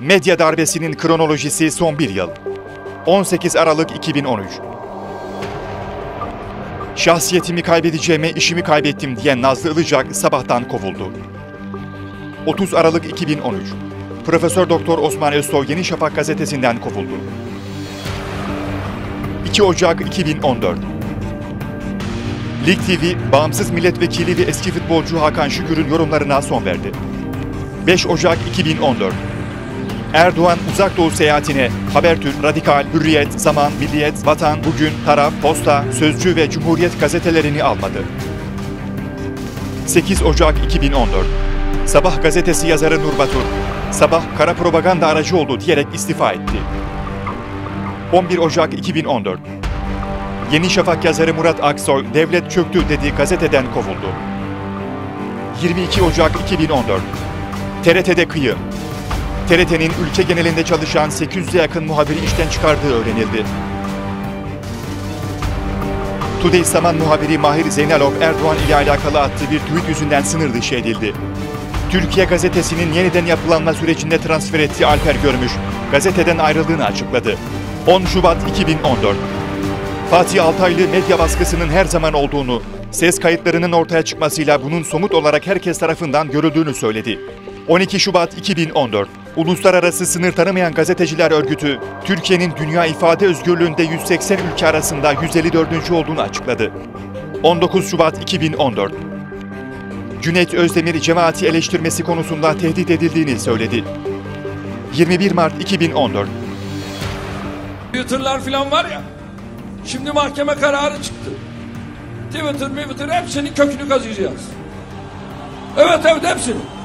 Medya darbesinin kronolojisi son bir yıl. 18 Aralık 2013. Şahsiyetimi kaybedeceğime işimi kaybettim diyen Nazlı Ilıcak sabahtan kovuldu. 30 Aralık 2013. Profesör Doktor Osman Özsoy Yeni Şafak gazetesinden kovuldu. 2 Ocak 2014. Lig TV, bağımsız milletvekili ve eski futbolcu Hakan Şükür'ün yorumlarına son verdi. 5 Ocak 2014. Erdoğan uzak doğu seyahatine Habertürk, Radikal, Hürriyet, Zaman, Milliyet, Vatan, Bugün, Taraf, Posta, Sözcü ve Cumhuriyet gazetelerini almadı. 8 Ocak 2014. Sabah gazetesi yazarı Nur Batur, Sabah kara propaganda aracı oldu diyerek istifa etti. 11 Ocak 2014. Yeni Şafak yazarı Murat Aksoy, devlet çöktü dediği gazeteden kovuldu. 22 Ocak 2014. TRT'de kıyı. TRT'nin ülke genelinde çalışan 800'e yakın muhabiri işten çıkardığı öğrenildi. Today Saman muhabiri Mahir Zeynalov Erdoğan ile alakalı attığı bir tweet yüzünden sınır dışı edildi. Türkiye gazetesinin yeniden yapılanma sürecinde transfer ettiği Alper Görmüş, gazeteden ayrıldığını açıkladı. 10 Şubat 2014 Fatih Altaylı medya baskısının her zaman olduğunu, ses kayıtlarının ortaya çıkmasıyla bunun somut olarak herkes tarafından görüldüğünü söyledi. 12 Şubat 2014 Uluslararası Sınır Tanımayan Gazeteciler Örgütü, Türkiye'nin dünya ifade özgürlüğünde 180 ülke arasında 154. olduğunu açıkladı. 19 Şubat 2014 Cüneyt Özdemir cemaati eleştirmesi konusunda tehdit edildiğini söyledi. 21 Mart 2014 Twitter'lar falan var ya. Şimdi mahkeme kararı çıktı. Twitter, Twitter hepsinin kökünü kazıyacağız. Evet evet hepsini. –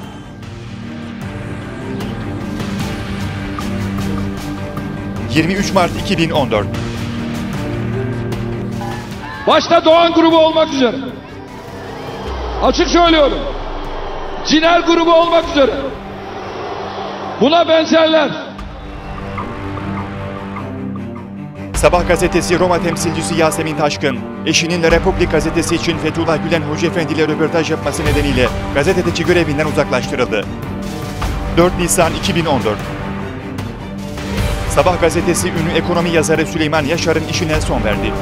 23 Mart 2014 Başta Doğan grubu olmak üzere. Açık söylüyorum. Ciner grubu olmak üzere. Buna benzerler. Sabah gazetesi Roma temsilcisi Yasemin Taşkın, eşinin La Republik gazetesi için Fethullah Gülen Hoca Efendi ile röportaj yapması nedeniyle gazeteci görevinden uzaklaştırıldı. 4 Nisan 2014 Sabah gazetesi ünlü ekonomi yazarı Süleyman Yaşar'ın işine son verdi.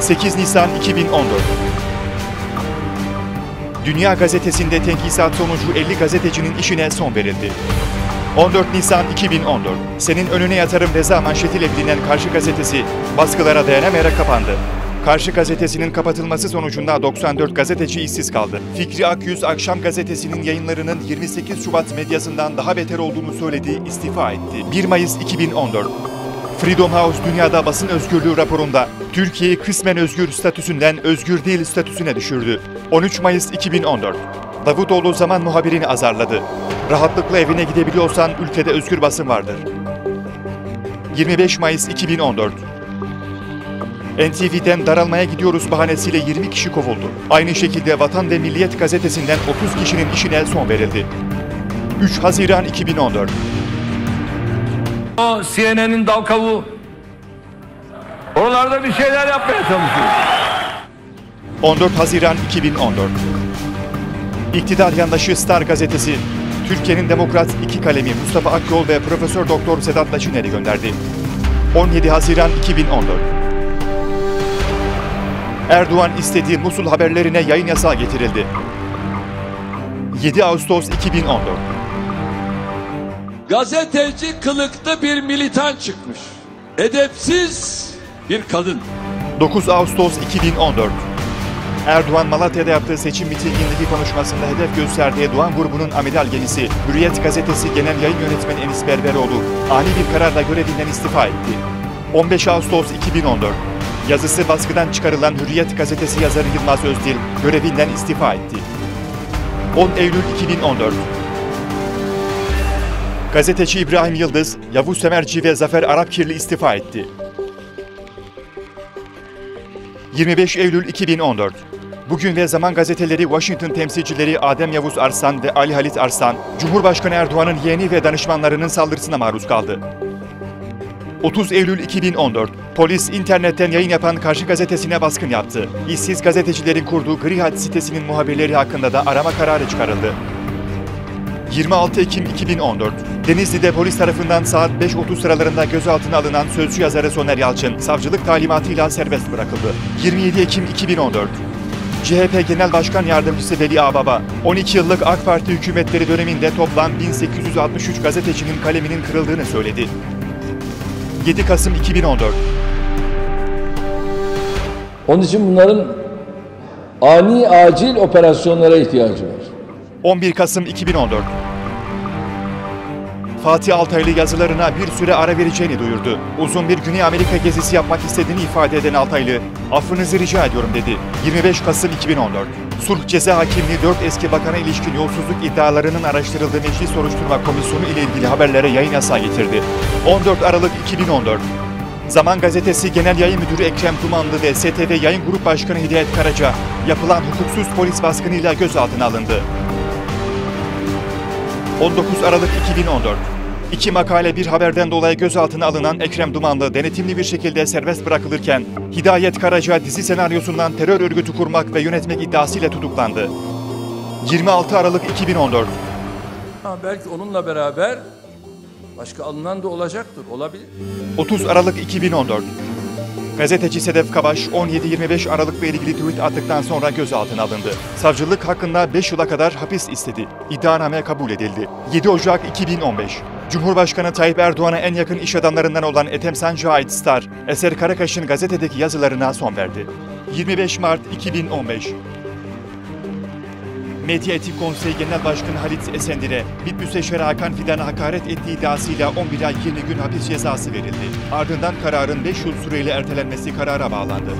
8 Nisan 2014 Dünya gazetesinde tenkisat sonucu 50 gazetecinin işine son verildi. 14 Nisan 2014 Senin önüne yatarım Reza manşetiyle bilinen Karşı gazetesi baskılara dayanamayarak kapandı. Karşı gazetesinin kapatılması sonucunda 94 gazeteci işsiz kaldı. Fikri Akyüz akşam gazetesinin yayınlarının 28 Şubat medyasından daha beter olduğunu söyledi, istifa etti. 1 Mayıs 2014 Freedom House dünyada basın özgürlüğü raporunda Türkiye'yi kısmen özgür statüsünden özgür değil statüsüne düşürdü. 13 Mayıs 2014 Davutoğlu zaman muhabirini azarladı. Rahatlıkla evine gidebiliyorsan ülkede özgür basın vardır. 25 Mayıs 2014 NTV'den daralmaya gidiyoruz bahanesiyle 20 kişi kovuldu. Aynı şekilde Vatan ve Milliyet gazetesinden 30 kişinin işine son verildi. 3 Haziran 2014 O CNN'in dal kavuğu. Oralarda bir şeyler yapmaya çalışıyor. 14 Haziran 2014 İktidar yandaşı Star gazetesi Türkiye'nin demokrat iki kalemi Mustafa Akyol ve Profesör Doktor Sedat Laçiner'i gönderdi. 17 Haziran 2014 Erdoğan istediği Musul haberlerine yayın yasağı getirildi. 7 Ağustos 2014 Gazeteci kılıklı bir militan çıkmış. Edepsiz bir kadın. 9 Ağustos 2014 Erdoğan Malatya'da yaptığı seçim mitingindeki konuşmasında hedef gösterdiği Doğan grubunun amiral gemisi Hürriyet gazetesi genel yayın yönetmeni Enis Berberoğlu ani bir kararla görevinden istifa etti. 15 Ağustos 2014 Yazısı baskıdan çıkarılan Hürriyet gazetesi yazarı Yılmaz Özdil görevinden istifa etti. 10 Eylül 2014 Gazeteci İbrahim Yıldız, Yavuz Semerci ve Zafer Arapkirli istifa etti. 25 Eylül 2014 Bugün ve Zaman gazeteleri Washington temsilcileri Adem Yavuz Arslan ve Ali Halit Arslan, Cumhurbaşkanı Erdoğan'ın yeğeni ve danışmanlarının saldırısına maruz kaldı. 30 Eylül 2014 Polis internetten yayın yapan Karşı gazetesine baskın yaptı. İşsiz gazetecilerin kurduğu Gri Hat sitesinin muhabirleri hakkında da arama kararı çıkarıldı. 26 Ekim 2014. Denizli'de polis tarafından saat 5.30 sıralarında gözaltına alınan sözcü yazarı Soner Yalçın, savcılık talimatıyla serbest bırakıldı. 27 Ekim 2014. CHP Genel Başkan Yardımcısı Veli Ağbaba, 12 yıllık AK Parti hükümetleri döneminde toplam 1863 gazetecinin kaleminin kırıldığını söyledi. 7 Kasım 2014. Onun için bunların ani acil operasyonlara ihtiyacı var. 11 Kasım 2014. Fatih Altaylı yazılarına bir süre ara vereceğini duyurdu. Uzun bir Güney Amerika gezisi yapmak istediğini ifade eden Altaylı, affınızı rica ediyorum dedi. 25 Kasım 2014. Sulh Ceza Hakimliği 4 eski bakana ilişkin yolsuzluk iddialarının araştırıldığı Meclis Soruşturma Komisyonu ile ilgili haberlere yayın yasağı getirdi. 14 Aralık 2014. Zaman Gazetesi Genel Yayın Müdürü Ekrem Dumanlı ve STV Yayın Grup Başkanı Hidayet Karaca yapılan hukuksuz polis baskınıyla gözaltına alındı. 19 Aralık 2014. İki makale bir haberden dolayı gözaltına alınan Ekrem Dumanlı denetimli bir şekilde serbest bırakılırken Hidayet Karaca dizi senaryosundan terör örgütü kurmak ve yönetmek iddiasıyla tutuklandı. 26 Aralık 2014. Ha, belki onunla beraber başka alınan da olacaktır. Olabilir. 30 Aralık 2014. Gazeteci Sedef Kabaş 17-25 Aralık'la ilgili tweet attıktan sonra gözaltına alındı. Savcılık hakkında 5 yıla kadar hapis istedi. İddianame kabul edildi. 7 Ocak 2015. Cumhurbaşkanı Tayyip Erdoğan'a en yakın iş adamlarından olan Ethem Sancı'ya ait Star, Eser Karakaş'ın gazetedeki yazılarına son verdi. 25 Mart 2015. Medya Etik Konseyi Genel Başkanı Halit Esendir'e MİT Müsteşarı Hakan Fidan'a hakaret ettiği iddiasıyla 11 ay 20 gün hapis cezası verildi. Ardından kararın 5 yıl süreyle ertelenmesi karara bağlandı.